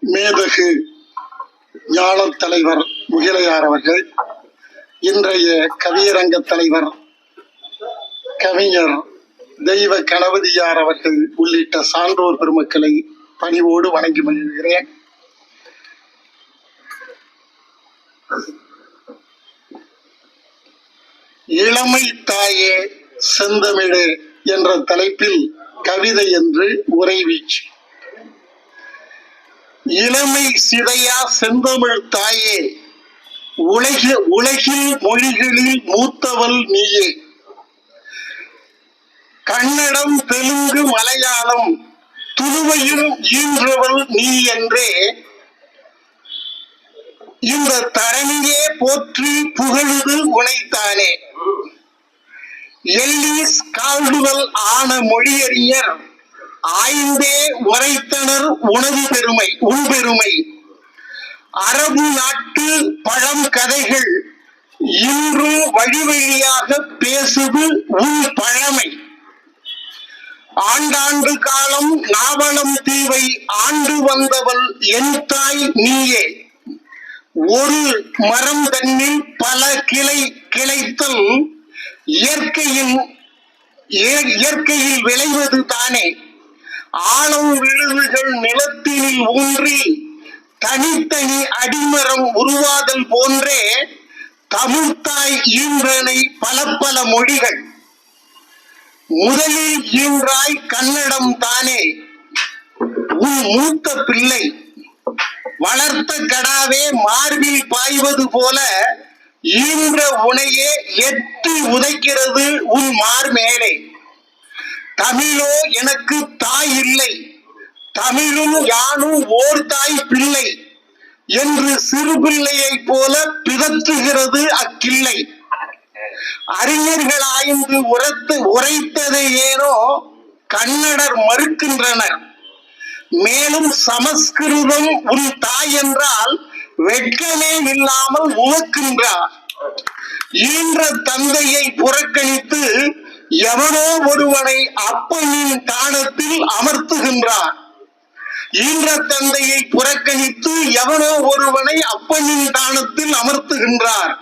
மேதகு ஞானத் தலைவர் முகிலையார் அவர்கள் இன்றைய கவியரங்க தலைவர் கவிஞர் தெய்வ கணபதியார் அவர்கள் உள்ளிட்ட சான்றோர் பெருமக்களை பணிவோடு வணங்கி மகிழ்கிறேன். இளமை தாயே செந்தமிழே என்ற தலைப்பில் கவிதை என்று உரைவீச்சு இளமை சிதையா செந்தமிழ் தாயே உலக உலகில் மொழிகளில் மூத்தவள் நீயே. கன்னடம் தெலுங்கு மலையாளம் துளுவையும் ஈன்றவள் நீ என்றே இந்த தரணியே போற்றி புகழுது உனைத்தானே. எல்லிஸ் கால்டுவல் ஆன மொழியறிஞர் ஆய்ந்தே உரைத்தனர் உணவு பெருமை உள் பெருமை. அரபு நாட்டு பழம் கதைகள் இன்றும் வழி வழியாக பேசுது உன் பழமை. ஆண்டாண்டு காலம் நாவலம் தீவை ஆண்டு வந்தவள் என் தாய் நீயே. ஒரு மரம் தன்னில் பல கிளை கிளைத்தல் இயற்கையின் இயற்கையில் விளைவது தானே. ஆழம் விழுதுகள் நிலத்தினில் ஊன்றி தனித்தனி அடிமரம் உருவாதல் போன்றே தமிழ்த்தாய் ஈன்றனை பல பல மொழிகள். முதலில் ஈன்றாய் கன்னடம் தானே உன் மூத்த பிள்ளை. வளர்த்த கடாவே மார்பில் பாய்வது போல ஈன்ற உனையே எட்டி உதைக்கிறது உன் மார் மேலே தமிழோ எனக்கு தாய் இல்லை. தமிழும் யானும் ஓர் தாய் பிள்ளை என்று சிறு பிள்ளையைப் போல பிதற்றுகிறது அக்கிள்ளை. அறிஞர்கள் ஆய்ந்து உரைத்து உரைத்ததை ஏனோ கன்னடர் மறுக்கின்றனர். மேலும் சமஸ்கிருதம் உன் தாய் என்றால் வெட்கமே இல்லாமல் உவக்கின்றார். ஈன்ற தந்தையை புறக்கணித்து எவனோ ஒருவனை அப்பனின் தானத்தில் அமர்த்துகின்றார் ஈன்ற தந்தையை புறக்கணித்து எவனோ ஒருவனை அப்பனின் தானத்தில் அமர்த்துகின்றார்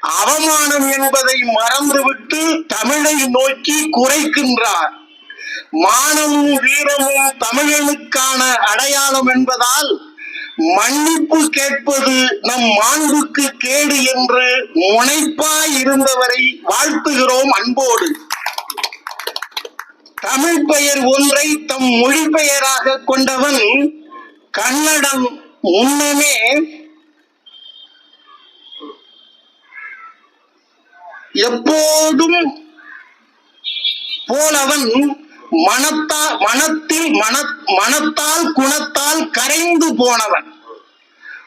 அவமானம் என்பதை மறந்துவிட்டு தமிழை நோக்கி குறைக்கின்றார். மானமும் வீரமும் தமிழனுக்கான அடையாளம் என்பதால் மன்னிப்பு கேட்பது நம் மாண்புக்கு கேடு என்று முனைப்பாய் இருந்தவரை வாழ்த்துகிறோம் அன்போடு. தமிழ் பெயர் ஒன்றை தம் மொழி பெயராக கொண்டவன் கன்னடம் முன்னமே எப்போதும் போலவன் மனத்தால் மனத்தில் மன மனத்தால் குணத்தால் கரைந்து போனவன்.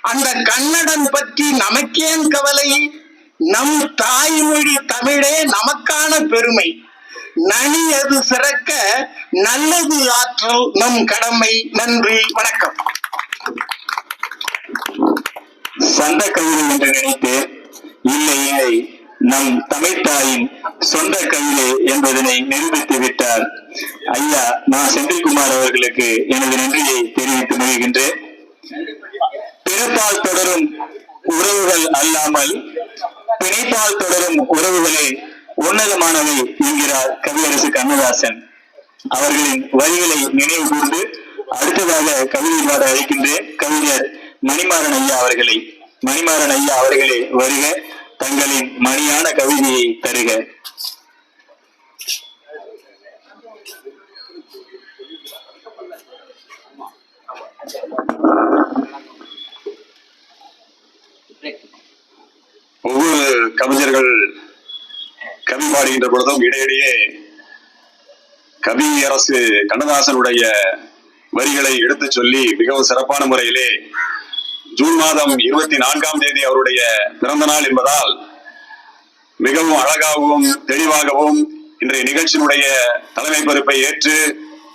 அந்த கன்னடன் பற்றி நமக்கேன் கவலை? நம் தாய்மொழி தமிழே நமக்கான பெருமை. நனி அது சிறக்க நல்லது ஆற்றல் நம் கடமை. நன்றி வணக்கம். சந்த கவிதை என்று நினைத்து இல்லை இல்லை நம் தமிழ்தாயின் சொந்த கவிதை என்பதனை நிரூபித்து விட்டார். ஐயா நான் செந்தில்குமார் அவர்களுக்கு எனது நன்றியை தெரிவித்து மகிழ்கின்றேன். பிறப்பால் தொடரும் உறவுகள் அல்லாமல் பிணைப்பால் தொடரும் உறவுகளை உன்னதமானவை என்கிறார் கவியரசு கண்ணதாசன். அவர்களின் வரிகளை நினைவு கூர்ந்து அடுத்ததாக கவிதை பாட அழைக்கின்றேன். கவிஞர் மணிமாறன் ஐயா அவர்களை. மணிமாறன் ஐயா அவர்களே வருக. தங்களின் மணியான கவிதையை தருக. ஒவ்வொரு கவிஞர்கள் கவி பாடுகின்ற பொழுதும் இடையிடையே கவி அரசு கண்ணதாசனுடைய வரிகளை எடுத்துச் சொல்லி மிகவும் சிறப்பான முறையிலே ஜூன் மாதம் இருபத்தி நான்காம் தேதி அவருடைய பிறந்த நாள் என்பதால் மிகவும் அழகாகவும் தெளிவாகவும் இன்றைய நிகழ்ச்சியினுடைய தலைமை பொறுப்பை ஏற்று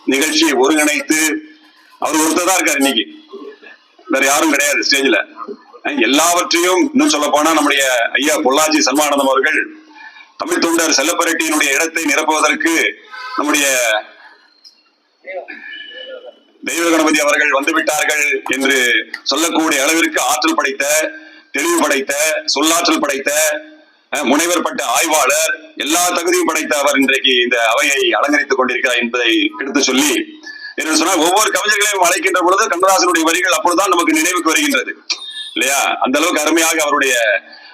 நிகழ்ச்சியை ஒருங்கிணைத்து அவர் ஒருத்தர் தான் இருக்கார் இன்னைக்கு. வேற யாரும் கிடையாது ஸ்டேஜ்ல எல்லாவற்றையும் இன்னும் சொல்ல போனா நம்முடைய ஐயா பொள்ளாச்சி சன்மானந்தம் அவர்கள் தமிழ் தொண்டர் செல்லப்பரட்டியினுடைய இடத்தை நிரப்புவதற்கு நம்முடைய தெய்வ கணபதி அவர்கள் வந்துவிட்டார்கள் என்று சொல்லக்கூடிய அளவிற்கு ஆற்றல் படைத்த தெளிவு படைத்த சொல்லாற்றல் படைத்த முனைவர் பட்ட ஆய்வாளர் எல்லா தகுதியும் படைத்த அவர் இன்றைக்கு இந்த அவையை அலங்கரித்துக் கொண்டிருக்கிறார் என்பதை எடுத்து சொல்லி என்று சொன்னால் ஒவ்வொரு கவிஞர்களையும் அழைக்கின்ற பொழுது கண்ணதாசனுடைய வரிகள் அப்பொழுதுதான் நமக்கு நினைவுக்கு வருகின்றது. இல்லையா? அந்த அளவுக்கு அருமையாக அவருடைய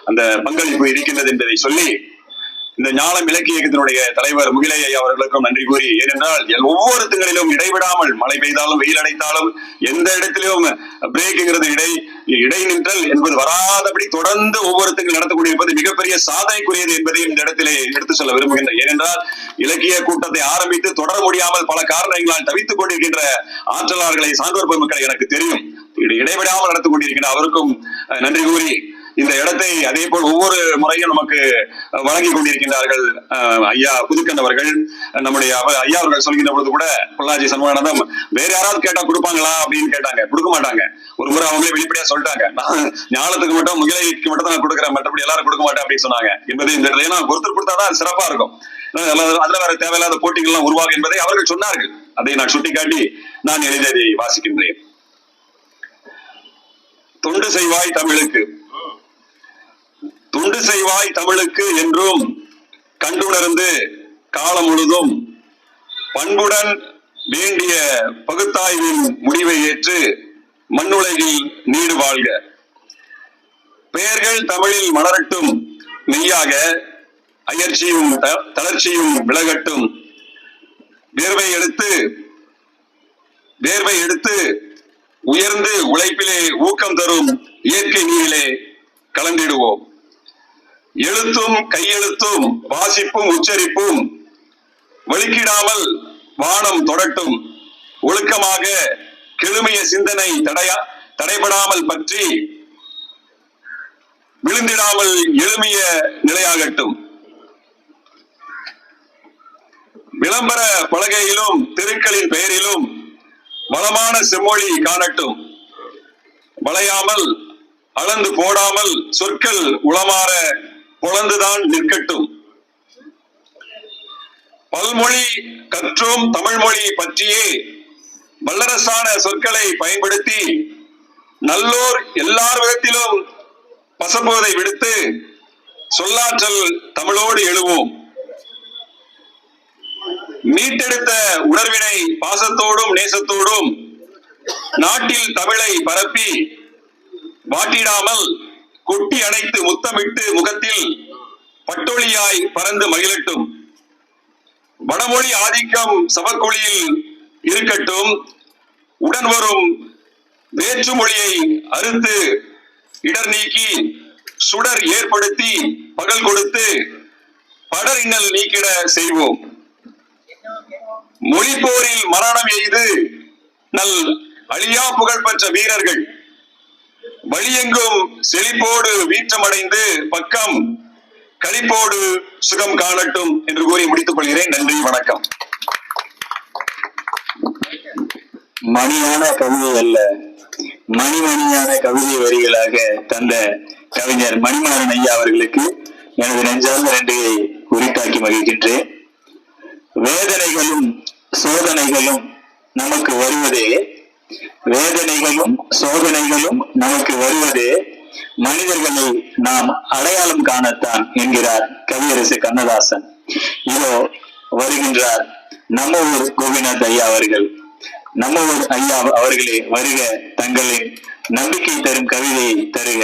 அந்த பங்களிப்பு இருக்கின்றது என்பதை சொல்லி இந்த ஞானம் இலக்கிய இயக்கத்தினுடைய தலைவர் முகிலை அவர்களுக்கும் நன்றி கூறி ஏனென்றால் ஒவ்வொரு திங்களிலும் இடைவிடாமல் மழை பெய்தாலும் வெயில் அடைத்தாலும் எந்த இடத்திலும் பிரேக்குங்கிறது இடை இடை நின்றல் என்பது வராதபடி தொடர்ந்து ஒவ்வொரு திங்கள் நடத்தக்கூடிய என்பது மிகப்பெரிய சாதனைக்குரியது என்பதையும் இந்த இடத்திலே எடுத்து சொல்ல விரும்புகின்றேன். ஏனென்றால் இலக்கிய கூட்டத்தை ஆரம்பித்து தொடர முடியாமல் பல காரணங்களால் தவித்துக் கொண்டிருக்கின்ற ஆற்றலாளர்களை சான்றோர் பெருமக்களை எனக்கு தெரியும். இது இடைவிடாமல் நடத்திக் கொண்டிருக்கின்ற அவருக்கும் நன்றி கூறி இந்த இடத்தை அதே போல் ஒவ்வொரு முறையும் நமக்கு வழங்கி கொண்டிருக்கின்றார்கள் ஐயா புதுக்கண்ணவர்கள் நம்முடைய ஐயா அவர்கள் சொல்கின்ற பொழுது கூட பொள்ளாச்சி சண்முகானந்தம் வேற யாராவது கேட்டா கொடுப்பாங்களா? அப்படின்னு கேட்டாங்க. கொடுக்க மாட்டாங்க. ஒரு முறை அவங்களே வெளிப்படையா சொல்லிட்டாங்க. நான் ஞானத்துக்கு மட்டும் முகிலைக்கு மட்டும் தான் நான் கொடுக்குறேன் மற்றபடி எல்லாரும் கொடுக்க மாட்டேன் அப்படின்னு சொன்னாங்க. என்பது இந்த இடத்துல ஏன்னா ஒருத்தர் கொடுத்தாதான் சிறப்பா இருக்கும். அதுல வேற தேவையில்லாத போட்டிகள் எல்லாம் உருவாகும் என்பதை அவர்கள் சொன்னார்கள். அதை நான் சுட்டிக்காட்டி நான் எழுதியதை வாசிக்கின்றேன். தொண்டு செய்வாய் தமிழுக்கு. துண்டு செய்வாய் தமிழுக்கு என்றும் கண்டுணர்ந்து காலம் முழுதும் பண்புடன் வேண்டிய பகுத்தாய்வின் முடிவை ஏற்று மண்ணுலகில் நீடு வாழ்க. பெயர்கள் தமிழில் மலரட்டும் மெய்யாக அயற்சியும் த- தளர்ச்சியும் விலகட்டும். வேர்வை எடுத்து வேர்வை எடுத்து உயர்ந்து உழைப்பிலே ஊக்கம் தரும் இயற்கை நீரிலே கலந்திடுவோம். எழுத்தும் கையெழுத்தும் வாசிப்பும் உச்சரிப்பும் வெளிக்கிடாமல் வானம் தொடட்டும். ஒழுக்கமாக கெழுமிய சிந்தனை தடையா தடைபடாமல் பற்றி விழுந்திடாமல் எழுமிய நிலையாகட்டும். விளம்பர பலகையிலும் தெருக்களின் பெயரிலும் வளமான செம்மொழி காணட்டும். வளையாமல் அளந்து போடாமல் சொற்கள் உளமாற பொழந்துதான் நிற்கட்டும். பல்மொழி கற்றும் தமிழ் மொழி பற்றியே வல்லரசான சொற்களை பயன்படுத்தி நல்லோர் எல்லார் விதத்திலும் பசப்புவதை விடுத்து சொல்லாற்றல் தமிழோடு எழுவோம். மீட்டெடுத்த உணர்வினை பாசத்தோடும் நேசத்தோடும் நாட்டில் தமிழை பரப்பி வாட்டிடாமல் கொட்டி அணைத்து முத்தமிட்டு முகத்தில் பட்டொளியாய் பறந்து மகிழட்டும். வடமொழி ஆதிக்கம் சபக்குழியில் இருக்கட்டும். உடன் வரும் வேற்று மொழியை அறுத்து இடர் நீக்கி சுடர் ஏற்படுத்தி பகல் கொடுத்து படர் இன்னல் நீக்கிட செய்வோம். மொழி போரில் மரணம் எய்து நல் அழியா புகழ் பெற்ற வீரர்கள். வழியெங்கும் செழிப்போடு வீற்றமடைந்து பக்கம் களிப்போடு சுகம் காணட்டும் என்று கூறி முடித்துக் கொள்கிறேன். நன்றி வணக்கம். மணியான கவிதை அல்ல. மணிமணியான கவிதை வரிகளாக தந்த கவிஞர் மணிமாறன் ஐயா அவர்களுக்கு எனது நெஞ்சார்ந்த நன்றியை உரித்தாக்கி மகிழ்கின்றேன். வேதனைகளும் சோதனைகளும் நமக்கு வருவதே வேதனைகளும் சோதனைகளும் நமக்கு வருவதே மனிதர்களை நாம் அடையாளம் காணத்தான் என்கிறார் கவியரசு கண்ணதாசன். இதோ வருகின்றார் நம்ம ஊர் கோபிநாத் ஐயா அவர்கள். நம்ம ஊர் ஐயா அவர்களே வருக தங்களின் நம்பிக்கை தரும் கவிதையை தருக.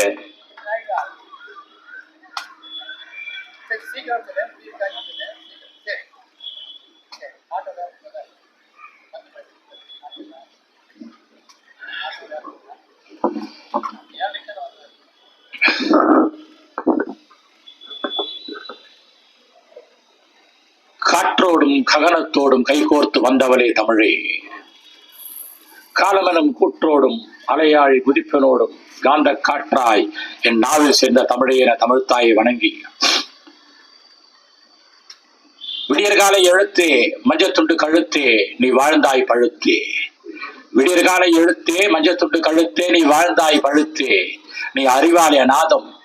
காற்றோடும் ககனத்தோடும் கைகோர்த்து வந்தவளே தமிழே. காலமெனும் கூற்றோடும் அலையாழி குதிப்பனோடும் காந்த காற்றாய் என் நாவில் சேர்ந்த தமிழே என தமிழ்த்தாயை வணங்கி. விடியற்காலை எழுத்தே மஞ்சத்துண்டு கழுத்தே நீ வாழ்ந்தாய் பழுத்தே. விடியற்காலை எழுத்தே மஞ்சத்துண்டு கழுத்தே நீ வாழ்ந்தாய் பழுத்தே. நீ அறிவாலய நாதம்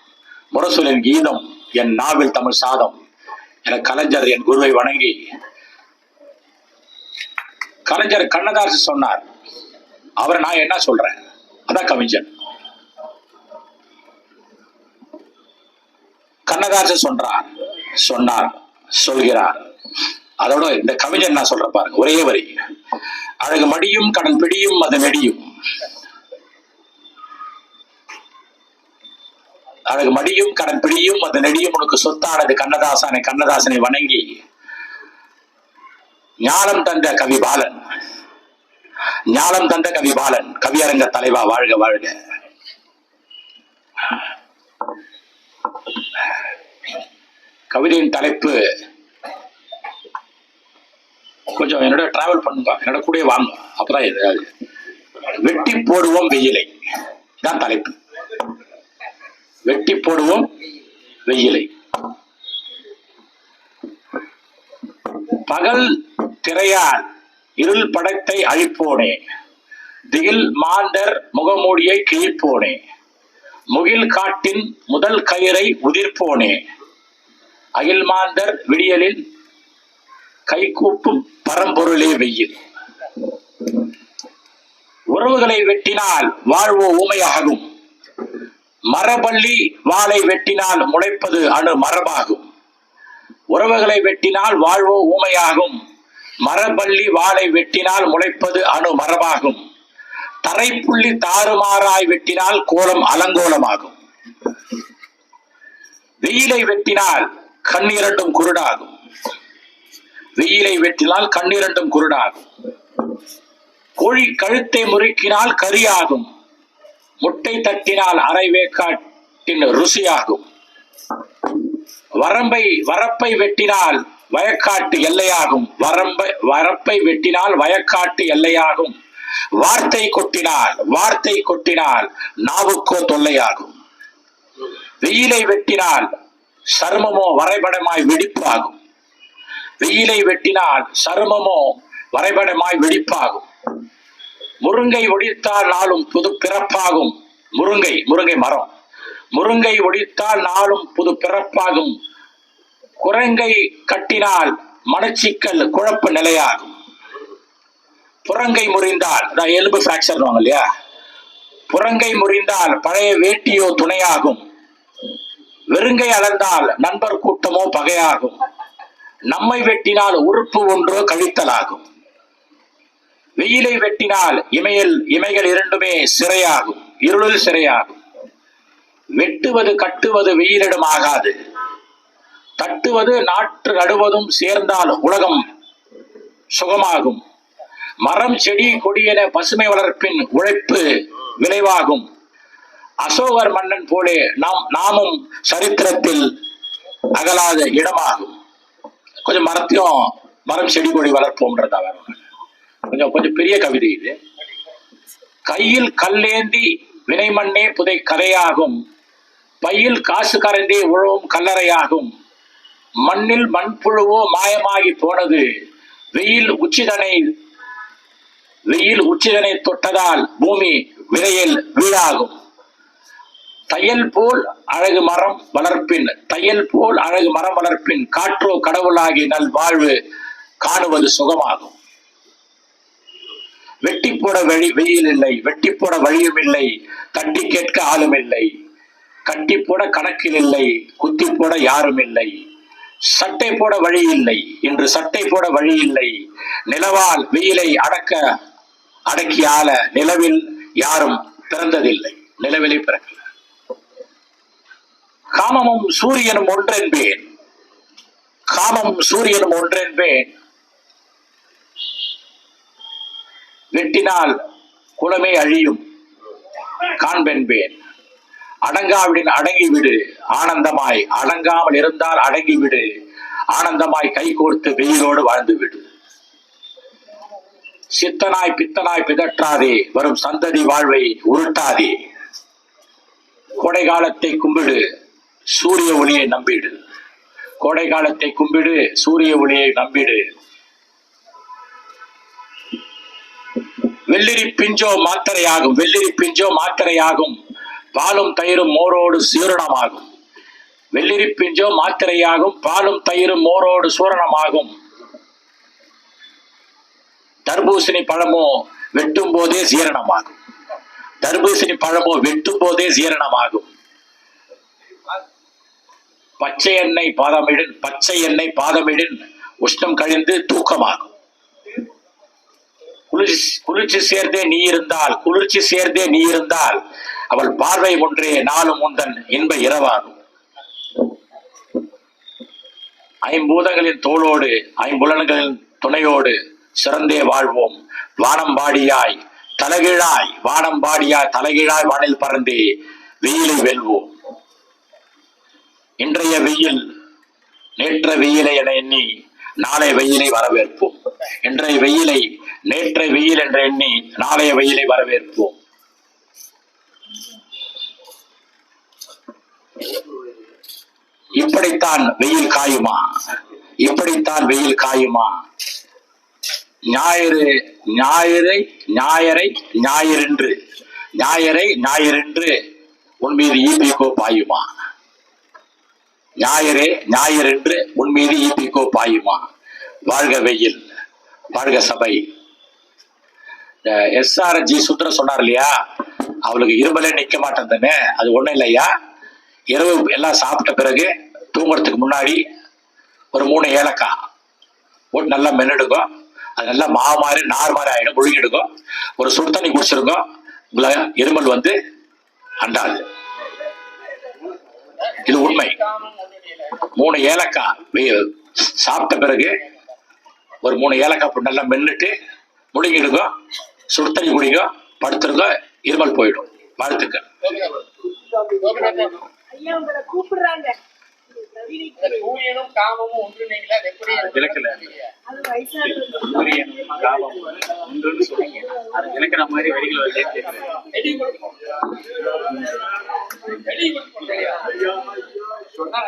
முரசுலின் கீதம் என் நாவில் தமிழ் சாதம். என கலைஞர் என் குருவை வணங்கி. கலைஞர் கண்ணதாசு சொன்னார். அவரை நான் என்ன சொல்றேன்? அதான் கவிஞன். கண்ணதாசன் சொல்றார் சொன்னார் சொல்கிறார். அதோட இந்த கவிஞன் நான் சொல்ற பாருங்க ஒரே வரி. அழகு மடியும் கடன் பிடியும் அது நெடியும். அழகு மடியும் கடன் பிடியும் அந்த நெடியும் உனக்கு சொத்தானது. கண்ணதாசனை கண்ணதாசனை வணங்கி ஞானம் தந்த கவி பாலன். ஞானம் தந்த கவி பாலன் கவியரங்க தலைவா வாழ்க வாழ்க. கவிதையின் தலைப்பு கொஞ்சம் என்னோட டிராவல் பண்ணுங்க. என்னோட கூட வாங்க. அப்புறம் வெட்டி போடுவோம் வெயிலை. தான் தலைப்பு. வெட்டி போடுவோம் வெயிலை. பகல் திரையான் இருள் படத்தை அழிப்போனே திகில் மாண்டர் முகமூடியை கிழிப்போனே முகில் காட்டின் முதல் கயிறை உதிர்ப்போனே அகில் மாந்தர் விடியலில் கைகூப்பும் பரம்பொருளே வெயில். உறவுகளை வெட்டினால் வாழ்வோ ஊமையாகும். மரபள்ளி வாளை வெட்டினால் முளைப்பது அணு மரபாகும். உறவுகளை வெட்டினால் வாழ்வோ ஊமையாகும். மரபள்ளி வாளை வெட்டினால் முளைப்பது அணு மரபாகும். தரைப்புள்ளி தாறுமாறாய் வெட்டினால் கோலம் அலங்கோலமாகும். வெயிலை வெட்டினால் கண்ணிரண்டும் குருடாகும். வெயிலை வெட்டினால் கண்ணிரண்டும் குருடாகும். கோழி கழுத்தை முறுக்கினால் கரியாகும். முட்டை தட்டினால் அரை வேக்காட்டின் ருசியாகும். வரம்பை வரப்பை வெட்டினால் வயக்காட்டு எல்லையாகும். வரம்பை வரப்பை வெட்டினால் வயக்காட்டு எல்லையாகும். வார்த்தை கொட்டினால் வார்த்தை கொட்டினால் நாவுக்கோ தொல்லையாகும். வெயிலை வெட்டினால் சருமமோ வரைபடமாய் வெடிப்பாகும். வெயிலை வெட்டினால் சருமமோ வரைபடமாய் வெடிப்பாகும். முருங்கை ஒடித்தால் நாளும் புது பிறப்பாகும். முருங்கை முருங்கை மரம். முருங்கை ஒடித்தால் நாளும் புது பிறப்பாகும். குரங்கை கட்டினால் மனச்சிக்கல் குழப்ப நிலையாகும். புறங்கை முறிந்தால் அதான் எலும்பு பிராக்சர் இல்லையா புறங்கை முறிந்தால் பழைய வேட்டியோ துணையாகும். வெறுங்கை அளந்தால் நண்பர் கூட்டமோ பகையாகும். நம்மை வெட்டினால் உறுப்பு ஒன்றோ கழித்தலாகும். வெயிலை வெட்டினால் இமையில் இமைகள் இரண்டுமே சிறையாகும் இருளில் சிறையாகும். வெட்டுவது கட்டுவது வெயிலிடம் ஆகாது. தட்டுவது நாற்று நடுவதும் சேர்ந்தால் உலகம் சுகமாகும். மரம் செடி கொடியென பசுமை வளர்ப்பின் உழைப்பு விளைவாகும். அசோகர் மன்னன் போலே நாம் நாமும் சரித்திரத்தில் அகலாத இடமாகும். கொஞ்சம் மரத்தையும் மரம் செடி கொடி வளர்ப்போம்ன்றதா வேணும் கொஞ்சம் கொஞ்சம் பெரிய கவிதை இது. கையில் கல்லேந்தி வினைமண்ணே புதை கதையாகும் பையில் காசு கரைந்தே உழவும் கல்லறையாகும். மண்ணில் மண்புழுவோ மாயமாகி போனது. வெயில் உச்சிதனை வெயில் உச்சிதனை தொட்டதால் பூமி விரையில் வீழாகும். தையல் போல் அழகு மரம் வளர்ப்பின் தையல் போல் அழகு மரம் வளர்ப்பின் காற்றோ கடவுளாகி நல் வாழ்வு காணுவது சுகமாகும். வெட்டி போட வழி வெயில் இல்லை. வெட்டி போட வழியும் இல்லை. தட்டி கேட்க ஆளும் இல்லை. கட்டி போட கணக்கில் இல்லை. குத்தி போட யாரும் இல்லை. சட்டை போட வழி இல்லை. இன்று சட்டை போட வழி இல்லை. நிலவால் வெயிலை அடக்க அடக்கி ஆள நிலவில் யாரும் பிறந்ததில்லை. நிலவிலே பிறக்கல காமமும் சூரியனும் ஒன்றென்பேன். காமமும் சூரியனும் ஒன்றென்பேன். வெட்டினால் குலமே அழியும். காண்பென்பேன். அடங்காவிடின் அடங்கிவிடு ஆனந்தமாய். அடங்காமல் இருந்தால் அடங்கிவிடு. ஆனந்தமாய் கை கோர்த்து வெயிலோடு வாழ்ந்துவிடு. சித்தனாய் பித்தனாய் பிதற்றாதே. வரும் சந்ததி வாழ்வை உருட்டாதே. கோடை காலத்தை கும்பிடு சூரிய ஒளியை நம்பிடு. கோடை காலத்தை கும்பிடு சூரிய ஒளியை நம்பிடு. வெள்ளிரி பிஞ்சோ மாத்திரையாகும் வெள்ளிரி பிஞ்சோ மாத்திரையாகும். பாலும் தயிரும் மோரோடு சூரணமாகும். வெள்ளிரி பிஞ்சோ மாத்திரையாகும் பாலும் தயிரும் மோரோடு சூரணமாகும். தர்பூசணி பழமோ வெட்டும் போதே ஜீரணமாகும் தர்பூசணி பழமோ வெட்டும் போதே ஜீரணமாகும் பச்சை எண்ணெய் பாதமிடின் பச்சை எண்ணெய் பாதமிடின் உஷ்ணம் கழிந்து தூக்கமாகும். குளிர்ச்சி குளிர்ச்சி சேர்ந்தே நீ இருந்தால் குளிர்ச்சி சேர்ந்தே நீ இருந்தால் அவள் பார்வை ஒன்றே நாளும் உந்தன் இன்ப இரவாகும். ஐம்பூதங்களின் தோளோடு ஐம்புலன்களின் துணையோடு சிறந்தே வாழ்வோம். வானம்பாடியாய் தலைகீழாய் வானம்பாடியாய் தலைகீழாய் வானில் பறந்தே வெயிலை வெல்வோம். இன்றைய வெயில் நேற்ற வெயிலை என எண்ணி நாளை வெயிலை வரவேற்போம். இன்றைய வெயிலை நேற்றை வெயில் என்று எண்ணி நாளைய வெயிலை வரவேற்போம். இப்படித்தான் வெயில் காயுமா? இப்படித்தான் வெயில் காயுமா? ஞாயிறு ஞாயிறை ஞாயிறை ஞாயிறென்று. ஞாயிறை ஞாயிறென்று. உன் மீது ஈபிகோ பாயுமா? ஞாயிறே ஞாயிறென்று உன் மீது ஈபிகோ பாயுமா? வாழ்க வெயில் வாழ்க சபை. எஸ்ஆர்ஜி ஜி சுந்தர சொன்னார் இல்லையா? அவளுக்கு இருமலே நிக்க மாட்டேன்தானே அது ஒண்ணும் இல்லையா? இரவு எல்லாம் சாப்பிட்ட பிறகு தூங்குறதுக்கு முன்னாடி ஒரு மூணு ஏலக்காய் போட்டு நல்லா மென்னிடுங்க. அது நல்லா மா மாறி நார் மாறி ஆகிடும் முழுங்கிடுங்க ஒரு சுடு தண்ணி குடிச்சிருக்கோம் உங்களை இருமல் வந்து அண்டாது. இது உண்மை. மூணு ஏலக்காய். சாப்பிட்ட பிறகு ஒரு மூணு ஏலக்காய் நல்லா மென்னுட்டு முழுங்கிடுங்க சுடு தண்ணி குடிங்க படுத்துருங்க இருமல் போயிடும். வாழ்த்துக்கள். கூப்பிடுறாங்க. சூரியனும் காமமும் ஒன்று நீங்களா அது எப்படி விளக்கல. அது வயசானவங்க சூரியன் காமம் ஒன்றுன்னு சொன்னீங்க அது விளக்குற மாதிரி வரிகள் வருதே கேட்கிறேன் வெடி கொடுக்கும் வெடி கொடுக்கும் சொன்னா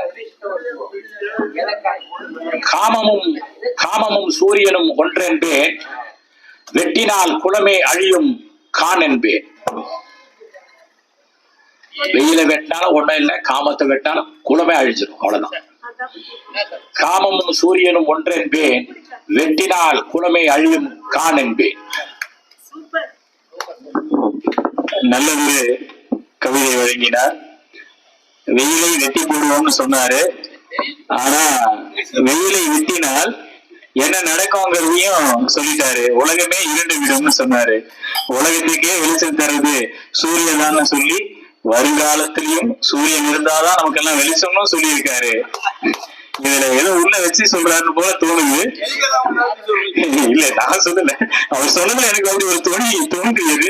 ஏலக்காய் காமமும் காமமும் சூரியனும் ஒன்றென்பேன் வெட்டினால் குலமே அழியும் கான் என்பேன் வெயில வெட்டாலும் ஒண்ணும் இல்லை காமத்தை வெட்டாலும் குலமே அழிஞ்சிடும் அவ்வளவுதான். காமமும் சூரியனும் ஒன்றென்பேன் வெட்டினால் குலமே அழியும் கான் என்பேன் சூப்பர் கவிதை வழங்கினார். வெயிலை வெட்டி போடுவோம்னு சொன்னாரு. ஆனா வெயிலை வெட்டினால் என்ன நடக்கும்ங்கிறதையும் சொல்லிட்டாரு. உலகமே இருண்டு விடும்னு சொன்னாரு. உலகத்துக்கே வெளிச்சம் தர்றது சூரியன் சொல்லி வருங்காலத்திலயும் சூரியன் இருந்தாதான் நமக்கு எல்லாம் வெளிச்சம்னு சொல்லியிருக்காரு. இதுல ஏதோ உள்ள வச்சு சொல்றாரு போல தோணுது. இல்ல நான் சொல்லல. அவர் சொன்னதுல எனக்கு அப்படி ஒரு துணி தோன்றியது.